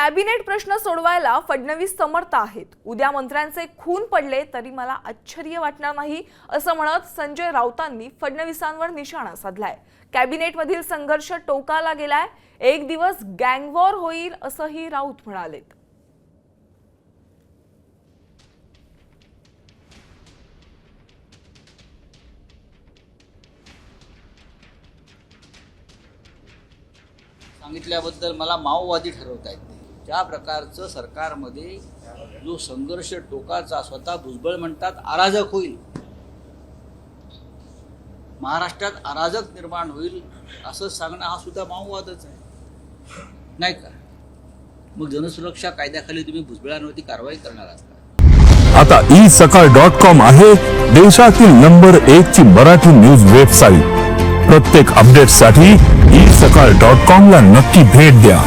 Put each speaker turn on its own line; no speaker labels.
Cabinet प्रश्न सोडवायला फडणवीस समर्थ आहेत. उद्या मंत्र्यांचे खून पडले तरी मला आश्चर्य वाटणार नाही असं म्हणत संजय राऊतांनी फडणवीसांवर निशाणा साधलाय. कॅबिनेटमधील संघर्ष टोकाला गेलाय. एक दिवस गँगवॉर होईल असंही राऊत म्हणालेत.
सांगितल्याबद्दल मला माओवादी ठरवता येते त्या प्रकारचं सरकारमध्ये जो संघर्ष टोकाचा स्वतः भुजबळ म्हणतात अराजक होईल. महाराष्ट्रात अराजक निर्माण होईल असं सांगणं हा सुद्धा माओवादच आहे. नाही का? मग जनसुरक्षा कायद्याखाली तुम्ही भुजबळांवरती कारवाई करणार आहात
आता ई सकाळ डॉट कॉम आहे. देशातील नंबर एक ची मराठी न्यूज वेबसाईट प्रत्येक अपडेटसाठी ई सकाळ डॉट कॉम ला नक्की भेट द्या.